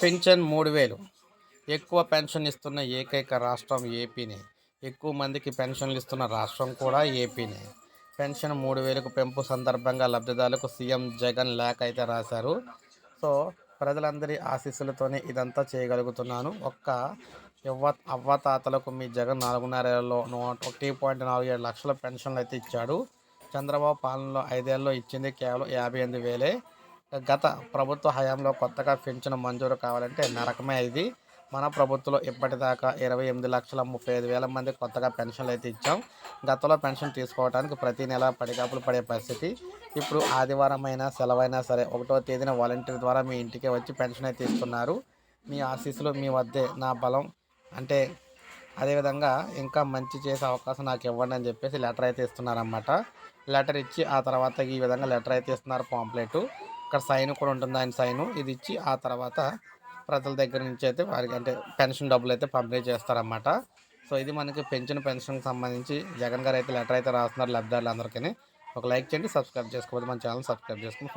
Pension మూడు వేలు. ఎక్కువ పెన్షన్ ఇస్తున్న ఏకైక రాష్ట్రం ఏపీనే. ఎక్కువ మందికి పెన్షన్లు ఇస్తున్న రాష్ట్రం కూడా ఏపీనే. పెన్షన్ మూడు వేలకు పెంపు సందర్భంగా లబ్ధిదారులకు సీఎం జగన్ లేఖ అయితే రాశారు. సో ప్రజలందరి ఆశీస్సులతోనే ఇదంతా చేయగలుగుతున్నాను. ఒక్క యువ అవ్వతాతలకు మీ జగన్ నాలుగున్నరేళ్ళలో నూట ఒకటి పాయింట్ నాలుగు ఏడు లక్షల పెన్షన్లు అయితే ఇచ్చాడు. చంద్రబాబు పాలనలో ఐదేళ్ళలో ఇచ్చింది కేవలం యాభై ఎనిమిది వేలే. గత ప్రభుత్వ హయాంలో కొత్తగా పెన్షన్ మంజూరు కావాలంటే నరకమే ఇది. మన ప్రభుత్వంలో ఇప్పటిదాకా ఇరవై ఎనిమిది లక్షల ముప్పై ఐదు వేల మంది కొత్తగా పెన్షన్లు అయితే ఇచ్చాం. గతంలో పెన్షన్ తీసుకోవడానికి ప్రతి నెల పడిగాపులు పడే పరిస్థితి. ఇప్పుడు ఆదివారం అయినా సెలవైనా సరే ఒకటో తేదీన వాలంటీర్ ద్వారా మీ ఇంటికి వచ్చి పెన్షన్ అయితే ఇస్తున్నారు. మీ ఆశీస్సులు మీ వద్దే నా బలం. అంటే అదేవిధంగా ఇంకా మంచి చేసే అవకాశం నాకు ఇవ్వండి అని చెప్పేసి లెటర్ అయితే ఇస్తున్నారన్నమాట. లెటర్ ఇచ్చి ఆ తర్వాత ఈ విధంగా లెటర్ అయితే ఇస్తున్నారు పాంప్లెట్. ఇక్కడ సైన్ కూడా ఉంటుంది ఆయన సైను ఇది ఇచ్చి ఆ తర్వాత ప్రజల దగ్గర నుంచి అయితే వారికి అంటే పెన్షన్ డబ్బులు అయితే పంపిణీ చేస్తారన్నమాట. సో ఇది మనకి పెన్షన్ పెన్షన్కి సంబంధించి జగన్ గారు అయితే లెటర్ అయితే రాస్తున్నారు లబ్ధిదారులందరికీ ఒక లైక్ చేయండి సబ్స్క్రైబ్ చేసుకోవద్దు మన ఛానల్ సబ్స్క్రైబ్ చేసుకుని